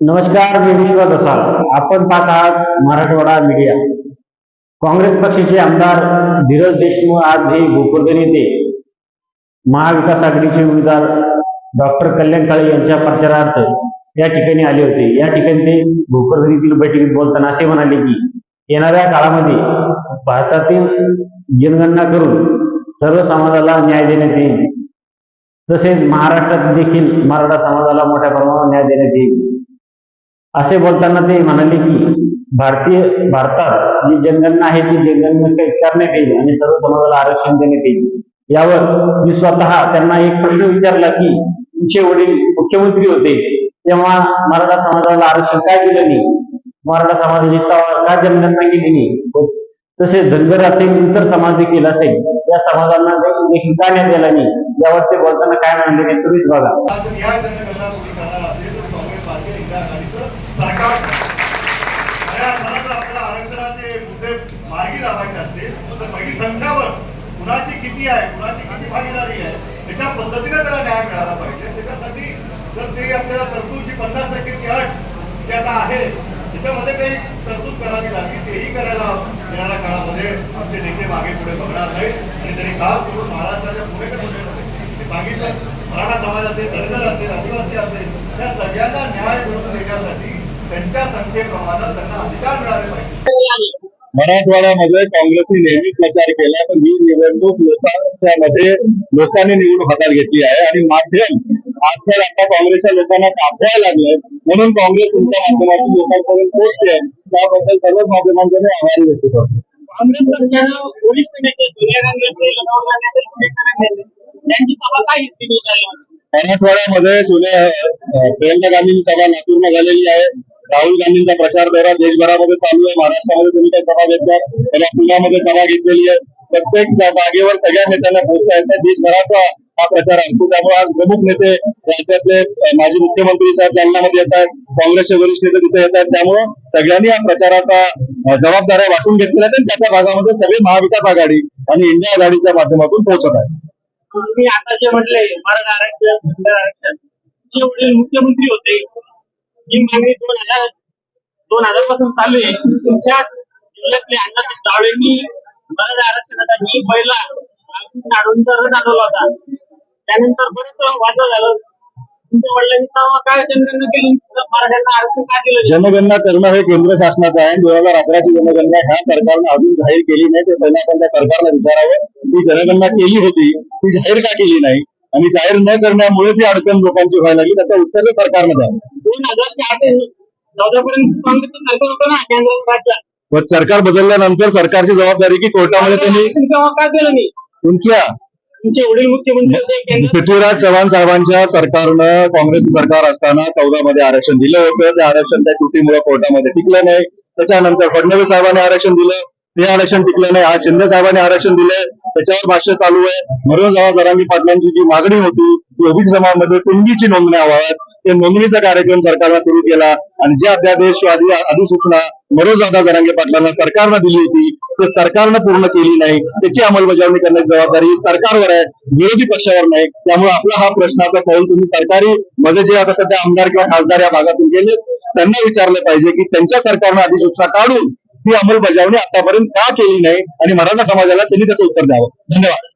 नमस्कार मी विश्वास असाल आपण पाहत आहात मराठवाडा मीडिया. काँग्रेस पक्षाचे आमदार धीरज देशमुख आज हे भोकरदन नेते महाविकास आघाडीचे उमेदवार डॉक्टर कल्याण काळे यांच्या प्रचारार्थ या ठिकाणी आले होते. या ठिकाणी ते भोकरदन बैठकीत बोलताना असे म्हणाले की येणाऱ्या काळामध्ये भारतातील जनगणना करून सर्व समाजाला न्याय देण्यात येईल. तसेच महाराष्ट्रात देखील मराठा समाजाला मोठ्या प्रमाणावर न्याय देण्यात येईल. असे बोलताना ते म्हणाले की भारतीय भारतात जी जनगणना आहे ती जनगणना क- करण्यात येईल आणि सर्व समाजाला आरक्षण देण्यात येईल. यावर मी स्वतः त्यांना एक प्रश्न विचारला की तुमचे वडील मुख्यमंत्री होते तेव्हा मराठा समाजाला आरक्षण काय दिलं नाही? मराठा समाजाची का जनगणना केली नाही? तसेच धनगर असेल इतर समाज देखील असेल या समाजांना देखील का न्याय दिला नाही. यावर ते बोलताना काय म्हणाले तुम्हीच बघा आज या जनगणना तुम्ही करणार असेल तर काँग्रेस भारतीय आघाडीचं सरकार आरक्षणाचे मुद्दे मार्गी लावायचे असतील तर संख्यावर कुणाची किती आहे कुणाची किती भागीदारी आहे त्याच्या पद्धतीने त्याला न्याय मिळाला पाहिजे. त्याच्यासाठी जर ते आपल्याला तरतूद जी पन्नास टक्केची अट जी आता आहे त्याच्यामध्ये काही तरतूद करावी लागली तेही करायला येणाऱ्या काळामध्ये आमचे नेते मागे पुढे बघणार नाही आणि त्यांनी खास करून महाराष्ट्राच्या पुढे ते सांगितलं मराठा समाज असेल धनगर असेल आदिवासी असेल या सगळ्यांना न्याय मिळवून देण्यासाठी त्यांच्या संख्येप्रमाणे त्यांना अधिकार मिळाले पाहिजे. मराठवाड्यामध्ये काँग्रेसने नेहमीच प्रचार केला पण ही निवडणूक लोकांच्या मध्ये लोकांनी निवडणूक हातात घेतली आहे आणि माध्यम आजकाल आता काँग्रेसच्या लोकांना दाखवायला लागलंय. म्हणून काँग्रेस तुमच्या माध्यमातून लोकांपर्यंत पोहोचते. त्याबद्दल सर्वच माध्यमांचे मी आभारी व्यक्त करतो. काँग्रेस पक्षानं वरिष्ठ नेते सोनिया गांधी सभा काय मराठवाड्यामध्ये सोनिया प्रियंका गांधींची सभा लातूरला झालेली आहे. राहुल गांधींचा प्रचार दौरा देशभरामध्ये चालू आहे. महाराष्ट्रामध्ये तुम्ही काही सभा घेतल्या त्याला पुण्यामध्ये सभा घेतलेली आहे. प्रत्येक जागेवर सगळ्या नेत्यांना पोहोचता येत नाही. देशभराचा हा प्रचार असतो. त्यामुळे आज प्रमुख नेते राज्यातले माजी मुख्यमंत्री साहेब जालनामध्ये येत आहेत. काँग्रेसचे वरिष्ठ नेते तिथे येत आहेत. त्यामुळे सगळ्यांनी या प्रचाराचा जबाबदाऱ्या वाटून घेतलेल्या आहेत आणि त्याच्या भागामध्ये सगळे महाविकास आघाडी आणि इंडिया आघाडीच्या माध्यमातून पोहोचत आहेत. तुम्ही आता जे म्हटले मराठा आरक्षण आरक्षण जे वडील मुख्यमंत्री होते ही मागणी दोन हजार दोन हजारपासून चालू आहे. तुमच्या जिल्ह्यातले अण्णा डावळेंनी मराठा आरक्षणासाठी पहिला आढळूनचा रथ आणला होता. त्यानंतर बरंच वादळ झालं. तुमच्या वडिलांनी जनगणना मराठ्यांना आरक्षण का जनगणना करणं हे केंद्र शासनाचं आहे. दोन हजार अकराची जनगणना ह्या सरकारनं अजून जाहीर केली नाही. ते पहिल्या आपण त्या सरकारला विचारावं. ती जनगणना केली होती. ती जाहीर का केली नाही? आणि जाहीर न करण्यामुळे जी अडचण लोकांची व्हायला लागली त्याचं उत्तर सरकारनं द्यावं दोन हजार काँग्रेसचं सरकार होतं ना केंद्र राज्यात. पण सरकार बदलल्यानंतर सरकारची जबाबदारी की कोर्टामध्ये त्यांनी तेव्हा दिलं तुमच्या तुमचे वडील मुख्यमंत्री होते केंद्र पृथ्वीराज चव्हाण साहेबांच्या सरकारनं काँग्रेस सरकार असताना चौदा मध्ये आरक्षण दिलं होतं. ते आरक्षण त्या तुटीमुळे कोर्टामध्ये टिकलं नाही. त्याच्यानंतर फडणवीस साहेबांनी आरक्षण दिलं. ते आरक्षण टिकलं नाही. आज शिंदे साहेबांनी आरक्षण दिलंय त्याच्यावर भाष्य चालू आहे. म्हणून जेव्हा जरांगी पाटलांची जी मागणी होती की ओबीसी समाजामध्ये कुणबीची नोंदणी व्हाव्यात ते नोंदणीचा कार्यक्रम सरकारनं सुरू केला आणि जे अध्यादेश आधी अधिसूचना मनोज दादा जरांगे पाटलांना सरकारनं दिली होती ते सरकारनं पूर्ण केली नाही. त्याची अंमलबजावणी करण्याची जबाबदारी सरकारवर आहे विरोधी पक्षावर नाही. त्यामुळे आपला हा प्रश्नाचा कौल तुम्ही सरकारी मध्ये जे आता सध्या आमदार किंवा खासदार या भागातून गेले त्यांना विचारलं पाहिजे की त्यांच्या सरकारनं अधिसूचना काढून ती अंमलबजावणी आतापर्यंत का केली नाही? आणि मराठा समाजाला त्यांनी त्याचं उत्तर द्यावं. धन्यवाद.